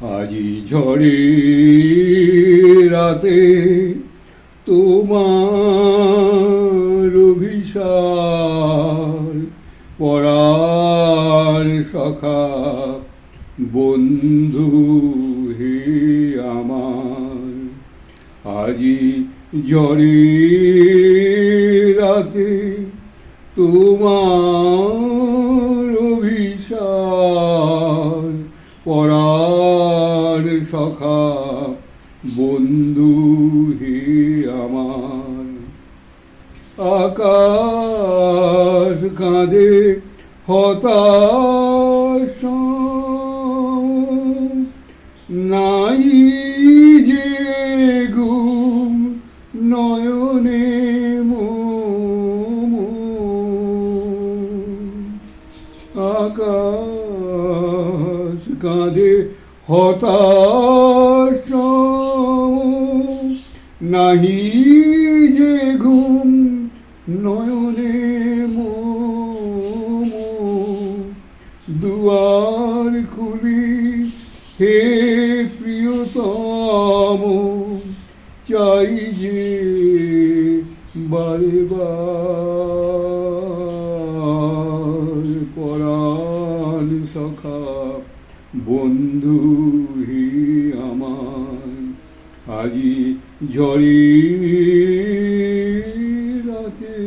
আজি ঝড়ে রাতে তোমার অভিশাল পরার সখা বন্ধু হে আমার। আজি ঝড়ে রাতে তোমার পরার সখা বন্ধু হে আমার। আকাশ কাঁদে হতাশ হতাশ নাহি যে ঘুম নয়নে দুয়ার খুলি হে প্রিয়তম চাই যে বারে বার বন্ধু হি আমার, আজি ঝড়ি রাতে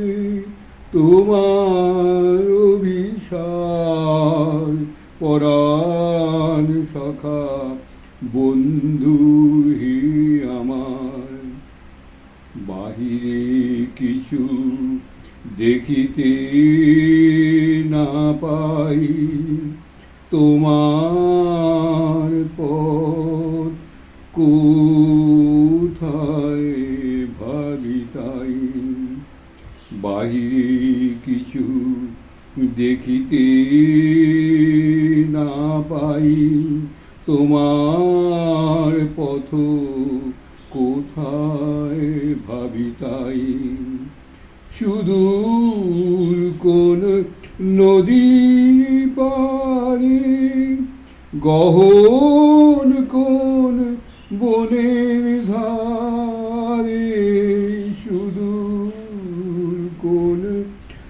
তোমার অভিশাল পরাণ সখা বন্ধু হি আমার। বাহিরে কিছু দেখিতে না পাই তোমার কোথায় ভাবি তাই বাহিরে কিছু দেখিতে না পাই। তোমার পথ কোথায় ভাবি তাই সুদূর কোন নদী পারে গহন কোন বনের ধারে সুদূর কোন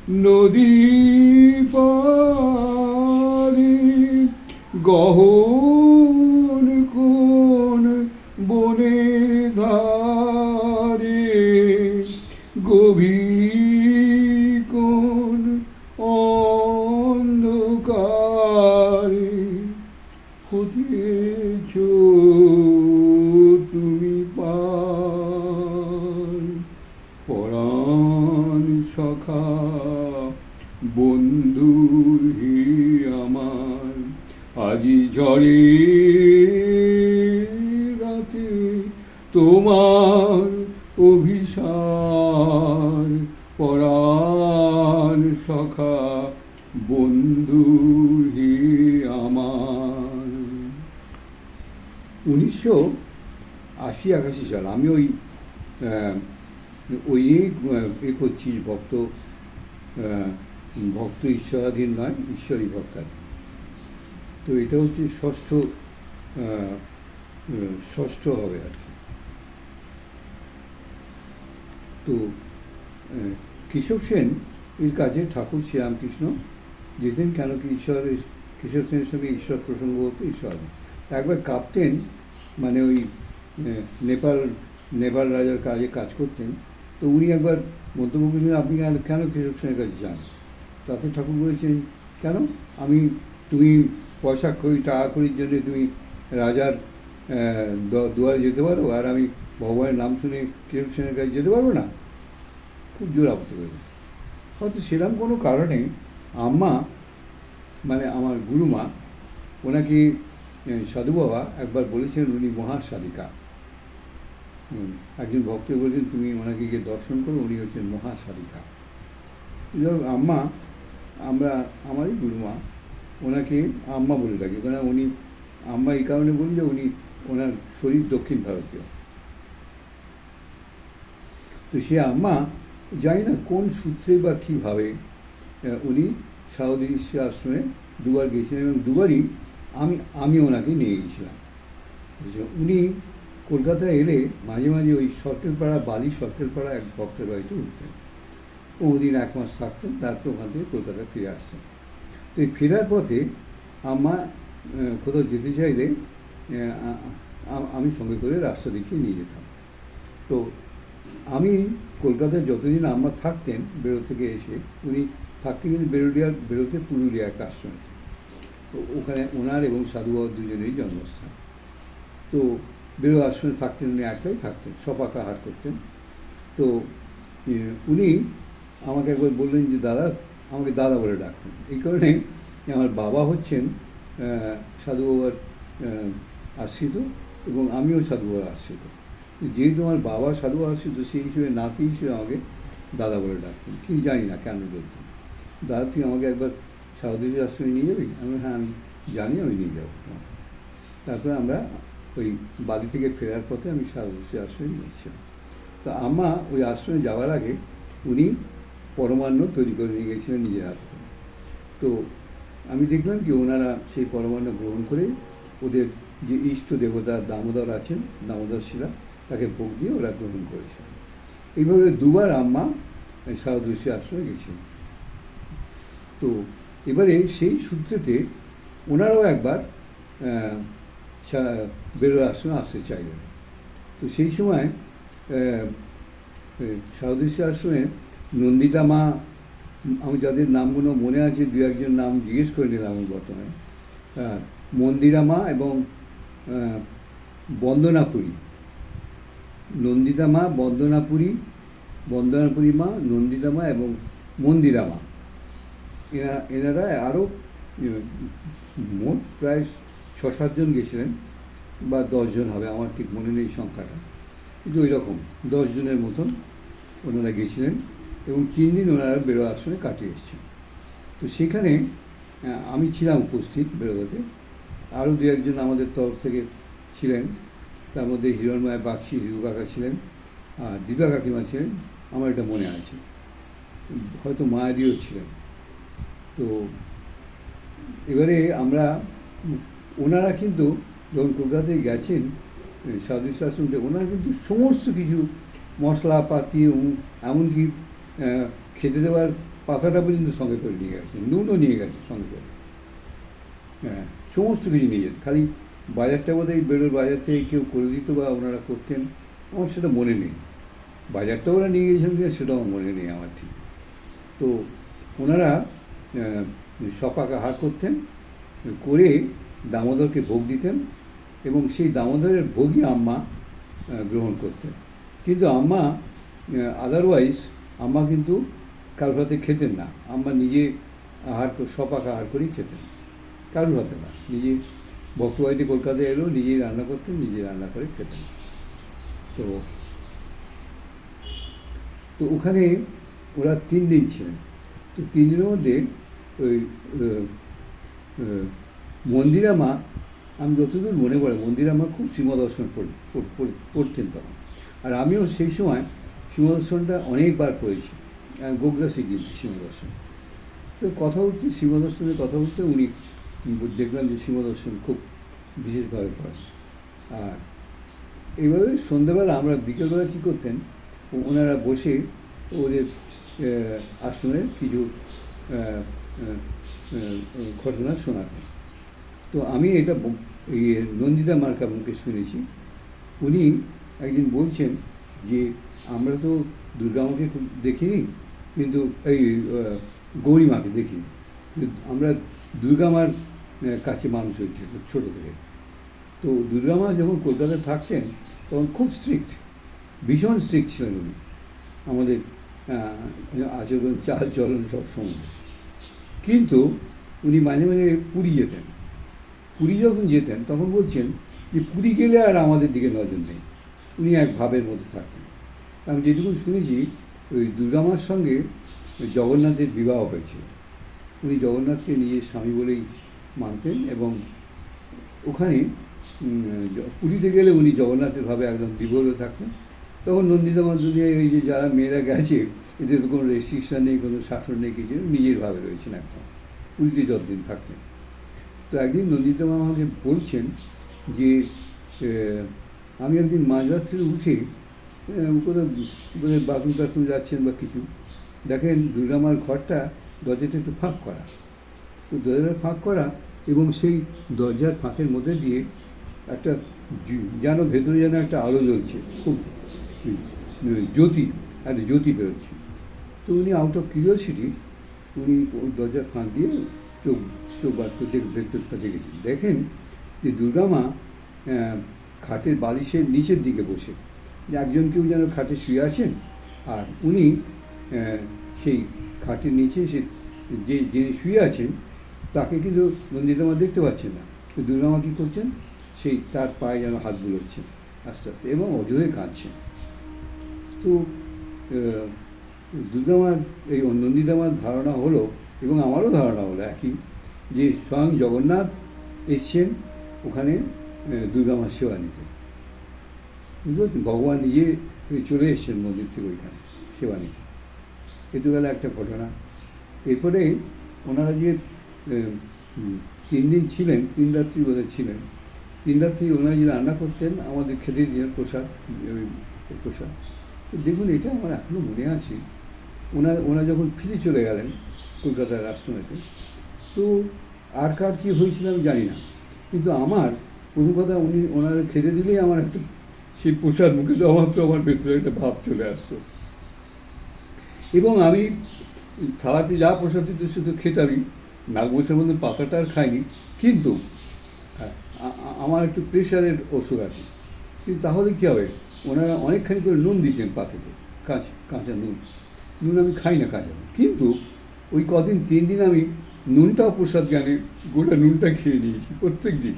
নদী পারে, গহন কোন বনের ধারে, গভীর কোন অন্ধকারে হতেছ তুমি রাতে তোমার অভিসার পরাণ সখা বন্ধু হে আমার। উনিশশো আশি একাশি সাল আমি ওই ওই এ করছি ভক্ত ভক্ত ঈশ্বরাধীন নয়, ঈশ্বরী ভক্তার তো এটা হচ্ছে ষষ্ঠ ষষ্ঠ হবে আর কি। তো কেশব সেন এর কাজে ঠাকুর শ্রীরামকৃষ্ণ যেতেন কেন কি ঈশ্বরের, কেশব সেনের সঙ্গে ঈশ্বর প্রসঙ্গ হতো, ঈশ্বর একবার কাঁপতেন মানে ওই নেপাল নেপাল রাজার কাজে কাজ করতেন, তো উনি একবার মন্তব্য করেছেন আপনি কেন কেশব সেনের কাছে যান? তাতে ঠাকুর বলেছেন, কেন? আমি, তুমি পয়সা করি টাকা করির জন্য তুমি রাজার দুয়ারে যেতে পারো, আর আমি ভগবানের নাম শুনে সেনের কাছে যেতে পারব না? খুব জোর আপত্তি করেছে হয়তো সেরকম কোনো কারণে আম্মা মানে আমার গুরুমা, ওনাকে সাধু বাবা একবার বলেছেন উনি মহাসাধিকা একজন ভক্ত বলেছেন তুমি ওনাকে গিয়ে দর্শন করো, উনি হচ্ছেন মহাসাধিকা। আম্মা, আমরা, আমারই গুরুমা ওনাকে আম্মা বলে ডাকি। কারণ উনি, আম্মা এই কারণে বলি যে উনি ওনার শরীর দক্ষিণ ভারতীয়। তো সে আম্মা জানি না কোন সূত্রে বা কীভাবে উনি সাউদি আশ্রমে দুবার গিয়েছিলেন এবং দুবারই আমি আমি ওনাকে নিয়ে গিয়েছিলাম। উনি কলকাতায় এলে মাঝে মাঝে ওই সরকেলপাড়া বালি সরকেলপাড়া এক ভক্তের বাড়িতে উঠতেন। পনেরো এক মাস থাকতেন, তারপর ওখান থেকে কলকাতা ফিরে আসতেন। তো এই ফেরার পথে আমা আহ, কোথাও যেতে চাইলে আমি সঙ্গে করে রাস্তা দেখিয়ে নিয়ে যেতাম। তো আমি কলকাতায় যতদিন আমার থাকতেন বেরো থেকে এসে উনি থাকতেন কিন্তু বেরোলিয়ার বেরোতে পুরুলিয়া একটা আশ্রমে। ওখানে ওনার এবং সাধু বাবার দুজনেরই জন্মস্থান। তো বেরো আশ্রমে থাকতেন উনি একাই থাকতেন সপাকা হাট করতেন। তো উনি আমাকে একবার বললেন যে দাদা আমাকে দাদা বলে ডাকতেন। এই কারণে আমার বাবা হচ্ছেন সাধু বাবার আশ্রিত এবং আমিও সাধু বাবার আশ্রিত। যেহেতু আমার বাবা সাধু আশ্রিত, সেই হিসেবে নাতি হিসেবে আমাকে দাদা বলে ডাকতেন। কি জানি না কেন বলতেন দাদা, তুই আমাকে একবার সাধুদেবের আশ্রমে নিয়ে যাবি? আমি হ্যাঁ আমি জানি, আমি নিয়ে যাব। তারপরে আমরা ওই বাড়ি থেকে ফেরার পথে আমি সারদর্শী আশ্রমে নিয়েছিলাম তো আম্মা ওই আশ্রমে যাওয়ার আগে উনি পরমান্ন তৈরি করে নিয়ে গেছিলেন নিজের হাতে। তো আমি দেখলাম কি ওনারা সেই পরমান্ন গ্রহণ করে ওদের যে ইষ্ট দেবতা দামোদর আছেন, দামোদর শিলা, তাকে ভোগ দিয়ে ওরা গ্রহণ করেছে। এইভাবে দুবার আম্মা সারদর্শী আশ্রমে গেছিলেন তো এবারে সেই সূত্রেতে ওনারাও একবার বেরোর আশ্রমে আসতে চাইলেন। তো সেই সময় সাউদেশী আশ্রমে নন্দিতা মা, আমি যাদের নামগুলো মনে আছে, দু একজন নাম জিজ্ঞেস করে নিলাম আমি বর্তমানে। মন্দিরা মা এবং বন্দনাপুরী। নন্দিতা মা, বন্দনাপুরী বন্দনাপুরী মা, নন্দিতা মা এবং মন্দিরা মা। এরা, এনারা আরও মোট প্রায় ছ সাতজন গেছিলেন বা দশজন হবে, আমার ঠিক মনে নেই সংখ্যাটা। কিন্তু ওই রকম, দশজনের মতন ওনারা গেছিলেন। এবং তিন দিন ওনারা বেরো আশ্রমে কাটিয়ে এসেছেন। তো সেখানে আমি ছিলাম উপস্থিত বেরোতে। আরও দু একজন আমাদের তরফ থেকে ছিলেন। তার মধ্যে হিরণময় বাক্সি হিরু কাকা ছিলেন, আর দীপা কাকিমা ছিলেন। আমার এটা মনে আছে। হয়তো মায়াদিও ছিলেন। তো এবারে আমরা, ওনারা কিন্তু যখন কলকাতায় গেছেন সাধু শাসনটা, ওনারা কিন্তু সমস্ত কিছু, মশলাপাতি এমনকি খেতে দেওয়ার পাতাটা পর্যন্ত সঙ্গে করে নিয়ে গেছে, নুনও নিয়ে গেছে সঙ্গে করে। হ্যাঁ সমস্ত কিছু নিয়ে যেত খালি বাজারটা বোধহয় বেরোর বাজার থেকে কেউ করে দিত বা ওনারা করতেন, আমার সেটা মনে নেই। বাজারটা ওরা নিয়ে গেছিলেন কিনা সেটাও মনে নেই আমার ঠিক। তো ওনারা সপাক আহার করতেন, করে দামোদরকে ভোগ দিতেন এবং সেই দামোদরের ভোগই আম্মা গ্রহণ করতেন। কিন্তু আম্মা আদারওয়াইজ আম্মা কিন্তু কারোর হাতে খেতেন না। আম্মা নিজে আহার সপাক আহার করেই খেতেন। কারোর হাতে না। নিজে ভক্তবাড়িতে কলকাতায় এলো নিজেই রান্না করতেন নিজে রান্না করে খেতেন। তো তো ওখানে ওরা তিন দিন ছিলেন। তো তিন দিনের মধ্যে ওই আহ, আহ, মন্দিরা মা আমি যতদূর মনে পড়ে মন্দিরা মা খুব পড়- পড়তেন তখন। আর আমিও সেই সময় সীমাদর্শনটা অনেকবার পড়েছি গোগ্রাসে গিয়েছি সীমাদর্শন তো কথা বলতে সীমাদর্শনের কথা বলতে উনি দেখলাম যে সীমাদর্শন খুব বিশেষভাবে করেন আর এইভাবে সন্ধ্যেবেলা আমরা বিকেলবেলা কী করতেন, ওনারা বসে ওদের আশ্রমে কিছু ঘটনা শোনাতেন। তো আমি এটা এই নন্দিতা মার্কা মুখে শুনেছি। উনি একদিন বলছেন যে আমরা তো দুর্গা মাকে খুব দেখিনি কিন্তু এই আহ, গৌরী মাকে দেখিনি আমরা দুর্গা মার কাছে মানুষ হয়েছি ছোটো থেকে। তো দুর্গা মা যখন কলকাতায় থাকতেন তখন খুব স্ট্রিক্ট ভীষণ স্ট্রিক্ট ছিলেন উনি। আমাদের আচরণ চাল চলন সব সময়। কিন্তু উনি মাঝে মাঝে পুরী যেতেন। পুরী যখন যেতেন তখন বলছেন যে পুরী গেলে আর আমাদের দিকে নজর নেই। উনি এক ভাবের মধ্যে থাকতেন আমি যেটুকু শুনেছি, ওই দুর্গামার সঙ্গে জগন্নাথের বিবাহ হয়েছিল। উনি জগন্নাথকে নিজের স্বামী বলেই মানতেন এবং ওখানে পুরীতে গেলে উনি জগন্নাথের ভাবে একদম বিভোর থাকতেন। তখন নন্দিতা দুনিয়ায় ওই যে যারা মেয়েরা গেছে, এদের কোনো রেস্ট্রিকশন নেই, কোনো শাসন নেই, কিছু নিজের ভাবে রয়েছেন একদম। পুরীতে যতদিন থাকতেন। তো একদিন নন্দিতা মা আমাকে বলছেন যে আমি একদিন মাঝরাত্রে উঠে কোথাও বাথরুম টাথরুম যাচ্ছেন বা কিছু, দেখেন দুর্গামার ঘরটা দরজাটা একটু ফাঁক করা। তো দরজাটা ফাঁক করা এবং সেই দরজার ফাঁকের মধ্যে দিয়ে একটা যেন ভেতরে যেন একটা আলো জ্বলছে, খুব জ্যোতি একটা জ্যোতি বেরোচ্ছে। তো উনি আউট অফ কিউরিয়াসিটি উনি ওই দরজার ফাঁক দিয়ে চোখ চোখ বার করে দেখ, ভেতরটা দেখেছেন দেখেন যে দুর্গামা খাটের বালিশের নিচের দিকে বসে। একজন কেউ যেন খাটে শুয়ে আছেন, আর উনি সেই খাটের নিচে সে, যে যিনি শুয়ে আছেন, তাকে কিন্তু মন্দিরমা দেখতে পাচ্ছেন না। দুর্গামা কী করছেন? সেই তার পায়ে যেন হাত বুলোচ্ছেন, আস্তে আস্তে, এবং অজরে কাঁদছেন। তো দুর্গামার, এই নন্দিতামার ধারণা হলো, এবং আমারও ধারণা হলো একই, যে স্বয়ং জগন্নাথ এসছেন, ওখানে আহ, দুর্গামার সেবা নিতে বুঝতে পারছেন ভগবান নিজে চলে এসছেন মন্দির থেকে ওইখানে সেবা নিতে এ তো গেল একটা ঘটনা এরপরে ওনারা যে তিন দিন ছিলেন তিন রাত্রি বোধহয় ছিলেন তিন রাত্রি ওনারা যে রান্না করতেন আমাদের খেতে দিলেন প্রসাদ প্রসাদ তো দেখুন এটা আমার এখনও মনে আছে ওনা ওনা যখন ফিরে চলে গেলেন কলকাতার আশ্রমেতে তো আর কার কী হয়েছিল আমি জানি না কিন্তু আমার প্রথম কথা উনি ওনারা খেতে দিলেই আমার একটা সেই প্রসাদ মুখে আমার তো আমার ভেতরে একটা ভাব চলে আসতো। এবং আমি থালাতে যা প্রসাদ দিত সে তো খেতামই নাগমোষের মধ্যে পাতাটা আর খাইনি কিন্তু হ্যাঁ, আমার একটু প্রেশারের ওষুধ আছে। কিন্তু তাহলে কী হবে? ওনারা অনেকখানি করে নুন দিতেন পাতাতে কাঁচা কাঁচা নুন। নুন আমি খাই না কাঁচা কিন্তু ওই কদিন তিন দিন আমি নুনটাও প্রসাদ জ্ঞানে গোটা নুনটা খেয়ে নিয়েছি প্রত্যেক দিন।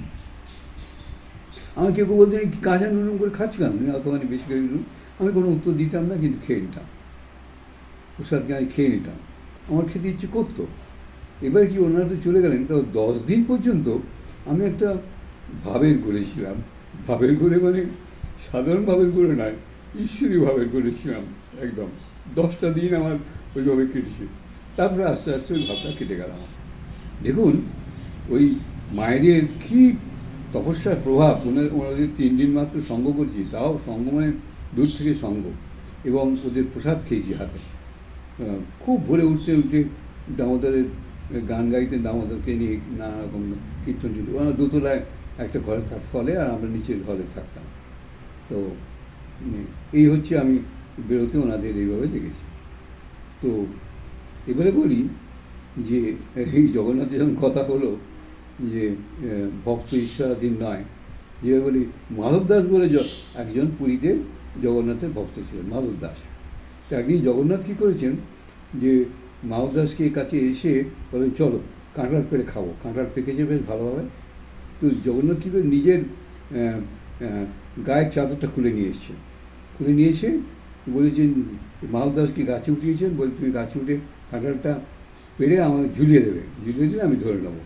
আমি কেউ কেউ বলতেন কাঁচা নুন করে খাচ্ছি কেন? অতখানি বেশি করে নুন। আমি কোনো উত্তর দিতাম না, কিন্তু খেয়ে নিতাম। প্রসাদ আমি খেয়ে নিতাম। আমার খেতে ইচ্ছে করতো। এবার কি ওনারা তো চলে গেলেন, তো দশ দিন পর্যন্ত আমি একটা ভাবের ঘুরেছিলাম ভাবের ঘুরে মানে সাধারণ ভাবের ঘুরে নয়, ঈশ্বরী ভাবের ঘুরেছিলাম একদম। দশটা দিন আমার ওইভাবে কেটেছে। তারপরে আস্তে আস্তে ওই ভাবটা কেটে গেল দেখুন, ওই মায়েদের কী তপস্যার প্রভাব ওনাদের ওনাদের তিন দিন মাত্র সঙ্গ করছি, তাও সঙ্গ মানে দূর থেকে সঙ্গ এবং ওদের প্রসাদ খেয়েছি হাতে। খুব ভোরে উঠতে উঠে দামোদরের গান গাইতেন দামোদরকে নিয়ে নানা রকম কীর্তন ছিল ওনার দোতলায় একটা ঘরে থাক, ফলে আর আমরা নিচের ঘরে থাকতাম। তো এই হচ্ছে আমি বেরোতে ওনাদের এইভাবে দেখেছি। তো, এবারে বলি যে, এই জগন্নাথ যখন কথা হলো যে ভক্ত ঈশ্বরাধীন নয়। যে বলি মাধব দাস বলে একজন পুরীতে জগন্নাথের ভক্ত ছিলেন, মাধব দাস। তো একদিন জগন্নাথ কী করেছেন যে, মাধব দাসকে কাছে এসে বলেন, চলো, কাঁঠাল পেড়ে খাব। কাঁঠাল পেকেছে বেশ ভালোভাবে। তো জগন্নাথ কী করে নিজের গায়ের চাদরটা খুলে নিয়ে এসছেন। খুলে নিয়ে এসে বলেছেন, মাধব দাসকে গাছে উঠিয়েছেন? বলে, তুমি গাছে উঠে কাঁঠালটা পেড়ে আমাকে ঝুলিয়ে দেবে। ঝুলিয়ে দিলে আমি ধরে নেব।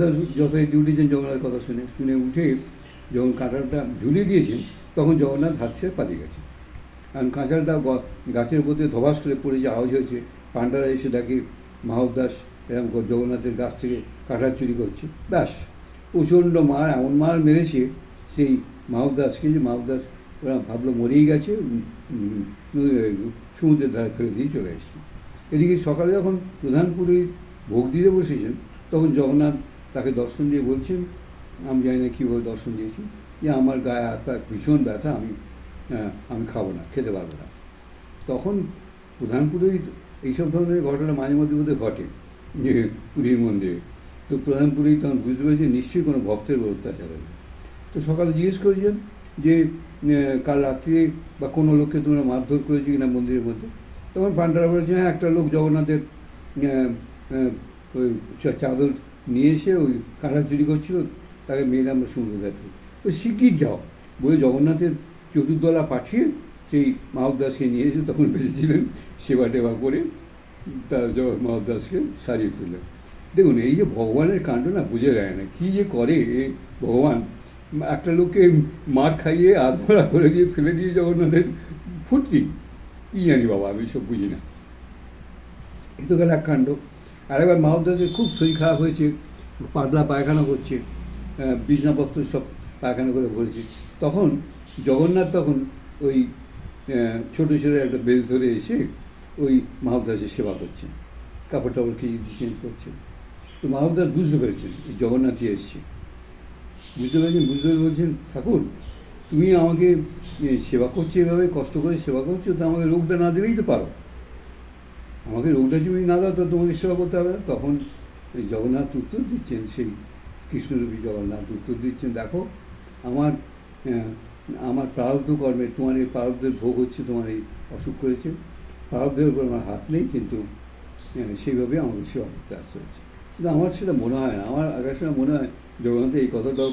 দাস যথারীতি উঠেছেন জগন্নাথের কথা শুনে শুনে উঠে যখন কাঁঠালটা ঝুলিয়ে দিয়েছেন, তখন জগন্নাথ হাত ছেড়ে পালিয়ে গেছে কারণ কাঁচালটা গাছের দিয়ে ধবাস করে পড়েছে আওয়াজ হয়েছে, পাণ্ডারা এসে দেখে মাহবদাস এরকম জগন্নাথের গাছ থেকে কাঁঠাল চুরি করছে। ব্যাস, প্রচণ্ড মার, এমন মার মেরেছে সেই মাহবদাসকে যে মাহব দাস ওরা ভাবলো মরেই গেছে সমুদ্রের ধারে ফেলে দিয়ে চলে এসেছে। এদিকে সকালে যখন প্রধান পুরোহিত ভোগ দিতে বসেছেন তখন জগন্নাথ তাকে দর্শন দিয়ে বলছেন, আমি জানি না কীভাবে দর্শন দিয়েছি। যে আমার গায়ে হাত ভীষণ ব্যথা, আমি আমি খাব না, খেতে পারব না। তখন প্রধান পুরোহিত এইসব ধরনের ঘটনা মাঝে মধ্যে মধ্যে ঘটে, যে পুরীর মন্দিরে। তো প্রধান পুরোহিত তখন বুঝতে পেরেছে নিশ্চয়ই কোনো ভক্তের অত্যাচার হবে। তো সকালে জিজ্ঞেস করেছেন যে কাল রাত্রে বা কোনো লোককে তোমরা মারধর করেছ কিনা মন্দিরের মধ্যে? তখন পাণ্ডারা বলেছে হ্যাঁ একটা লোক জগন্নাথের ওই চাদর নিয়ে এসে ওই কাঁঠাল চুরি করছিল, তাকে মেয়েরা আমরা সমুদ্র দেখি তো শিগগির যাও। বলে জগন্নাথের চতুর্দলা পাঠিয়ে সেই মাহব দাসকে নিয়ে এসে তখন বেঁচেছিলেন সেবা টেবা করে তার জগ- মাহব দাসকে সারিয়ে তুললেন। দেখুন, এই যে ভগবানের কাণ্ড না বুঝে যায় না। কী যে করে ভগবান? একটা লোককে মার খাইয়ে আধমরা করে দিয়ে ফেলে দিয়ে জগন্নাথের ফুটকি। কী জানি বাবা, আমি সব বুঝি না। এ তো গেল এক কাণ্ড। আর একবার মাহবদাসের খুব শরীর খারাপ হয়েছে, পাতলা পায়খানা করছে বিছনাপত্র সব পায়খানা করে বলেছি তখন জগন্নাথ তখন ওই ছোটো ছেলে একটা বেশ ধরে এসে ওই মাহবদাসের সেবা করছেন কাপড় টাপড় কেজি চেঞ্জ করছেন তো মাহবদাস বুঝতে পেরেছেন, এই জগন্নাথই এসছে। বুঝতে পেরেছেন? বুঝতে পেরে বলছেন, ঠাকুর, তুমি আমাকে সেবা করছ এভাবে, কষ্ট করে সেবা করছ, তো আমাকে রোগটা না দিলেই তো পারো। আমাকে রোগটা যদি না দাও, তো তোমাকে সেবা করতে হবে না। তখন জগন্নাথ উত্তর দিচ্ছেন, সেই কৃষ্ণরূপী জগন্নাথ উত্তর দিচ্ছেন, দেখো, আমার আমার প্রারব্ধ কর্মে তোমার এই প্রারব্ধের ভোগ হচ্ছে, তোমার এই অসুখ করেছে। প্রারব্ধের উপর আমার হাত নেই, কিন্তু সেইভাবে আমাকে সেবা করতে আসতে হচ্ছে। কিন্তু আমার সেটা মনে হয় না। আমার সময় মনে হয়, জগন্নাথ এই কথাটাও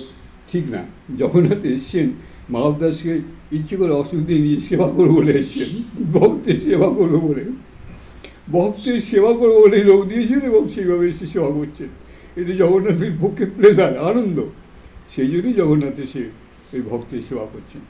ঠিক না। জগন্নাথ এসছেন মাধব দাসকে ইচ্ছে করে অসুখ দিয়ে নিয়ে সেবা করব বলে এসছেন, ভক্তের সেবা করব বলে। ভক্তের সেবা করব বলে লোক দিয়েছেন এবং সেইভাবে সে সেবা করছেন এটা জগন্নাথের পক্ষে প্লেজার আনন্দ। সেই জন্যই জগন্নাথে সে ওই ভক্তের সেবা করছেন।